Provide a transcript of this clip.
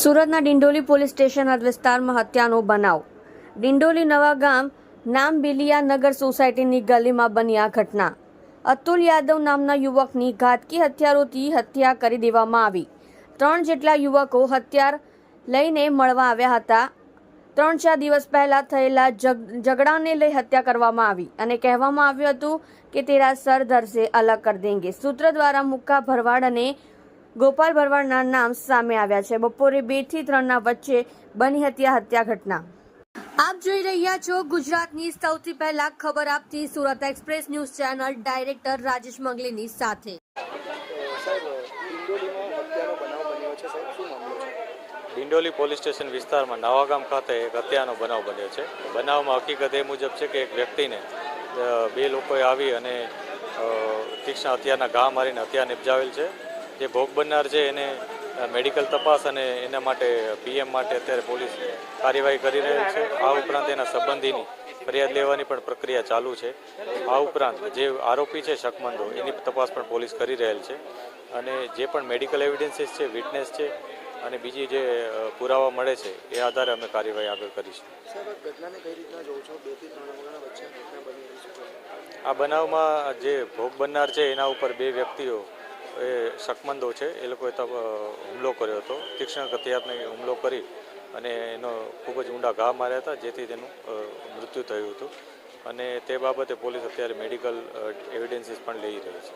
સુરતના Dindoli police station હદ વિસ્તારમાં હત્યાનો બનાવ. ડિંડોલી નવા ગામ નામબિલિયા નગર સોસાયટીની ગલીમાં બની આ ઘટના. અતુલ યાદવ નામના યુવકની ઘાતકી હથિયારોથી હત્યા કરી દેવામાં આવી. ત્રણ જેટલા યુવકો હથિયાર લઈને મળવા આવ્યા હતા. ત્રણ ચાર દિવસ પહેલાં થયેલા ઝઘડાને લઈ હત્યા કરવામાં આવી અને કહેવામાં આવ્યું હતું કે તેરા સર ધરસે અલગ કર દેંગે. સૂત્ર દ્વારા મુક્કા ભરવાડ અને ગોપાલ ભરવાડના નામ સામે આવ્યા છે. બપોરે બેથી ત્રણના વચ્ચે બની હતી હત્યા ઘટના. આપ જોઈ રહ્યા છો ગુજરાતની સૌથી પહેલા ખબર આપતી Surat express news channel director Rajesh મંગલીની સાથે. ડિંડોલી પોલીસ સ્ટેશન વિસ્તારમાં નવાગામ ખાતે એક હત્યાનો બનાવ બન્યો છે. બનાવમાં હકીકત એ મુજબ છે કે એક વ્યક્તિને બે લોકોએ આવી અને તીક્ષ્ણ હત્યાના ઘા મારીને હત્યા નિપજાવેલ છે. જે ભોગ બનનાર છે એને મેડિકલ તપાસ અને એના માટે પીએમ માટે અત્યારે પોલીસ કાર્યવાહી કરી રહી છે. આ ઉપરાંત એના સંબંધીની ફરિયાદ લેવાની પણ પ્રક્રિયા ચાલુ છે. આ ઉપરાંત જે આરોપી છે શકમંદો એની તપાસ પણ પોલીસ કરી રહેલ છે. અને જે પણ મેડિકલ એવિડન્સીસ છે વિટનેસ છે અને બીજી જે પુરાવા મળે છે એ આધારે અમે કાર્યવાહી આગળ કરીશું. આ બનાવમાં જે ભોગ બનનાર છે એના ઉપર બે વ્યક્તિઓ એ શકમંદો છે. એ લોકોએ હુમલો કર્યો હતો. તીક્ષ્ણ હથિયારને હુમલો કરી અને એનો ખૂબ જ ઊંડા ઘા માર્યા હતા, જેથી તેનું મૃત્યુ થયું હતું. અને તે બાબતે પોલીસ અત્યારે મેડિકલ એવિડન્સીસ પણ લઈ રહી છે.